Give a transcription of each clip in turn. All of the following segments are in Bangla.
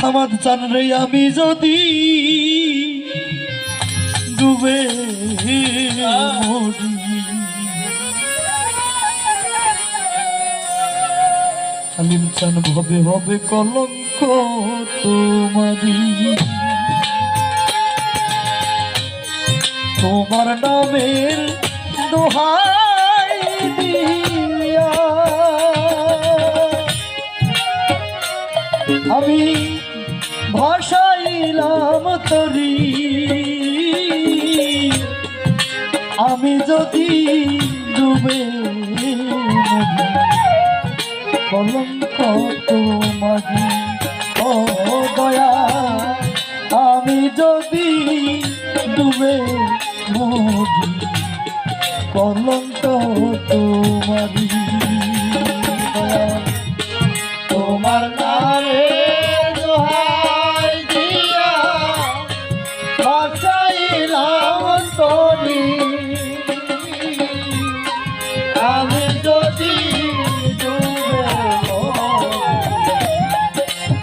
সামাদ চান রে আমি যদি ডুবে হালিম চান ভবে হবে কলঙ্ক তোমারি তোমার নামের দোহাই দিয়া আমি ভাসাইলাম তরি। আমি যদি ডুবে কলঙ্ক তোমারি ও দয়া আমি যদি ডুবে মরি, কলঙ্ক তোমারি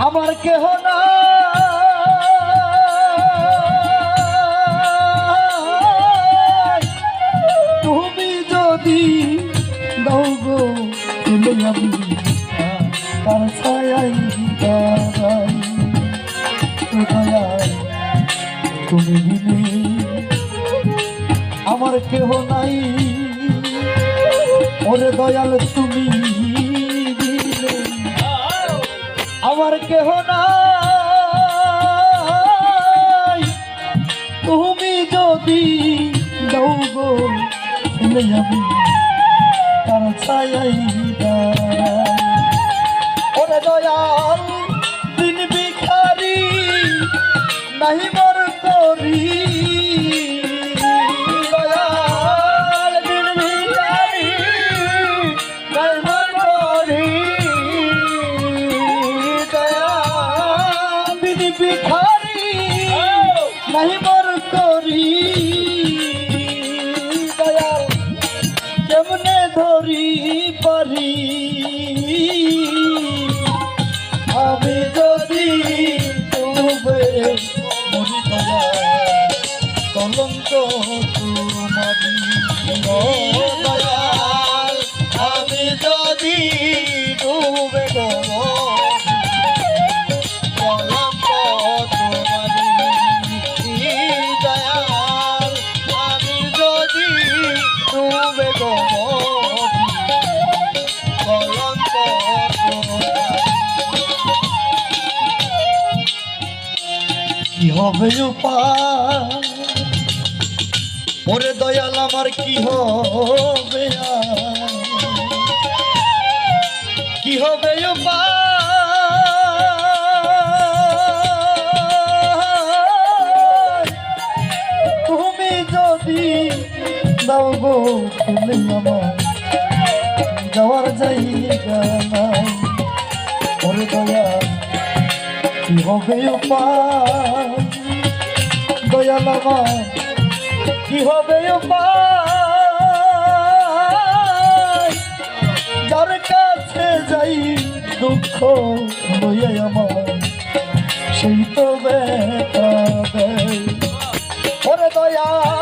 আমার কেহ না তুমি যদি দাও গো তুলে তার দয়াল তুমি বিনে আমার কেহ নাই। ওরে দয়াল, তুমি আমার কেহ নাই। তুমি যদি দৌগো গো যাবে। তার ছায়াই ওরে দয়াল, দিন বিখারি নাহি মর করি। কলঙ্ক হবে ওরে দয়াল, আমার কি হবে? কি হবে তুমি যদি দাও গো, তুমি আমার যাওয়ার জায়গা নাই। ওরে দয়াল, কি হবে উপায় কি হবে যার কাছে যাই দুঃখ হয়ে আমার সেই তো দয়া।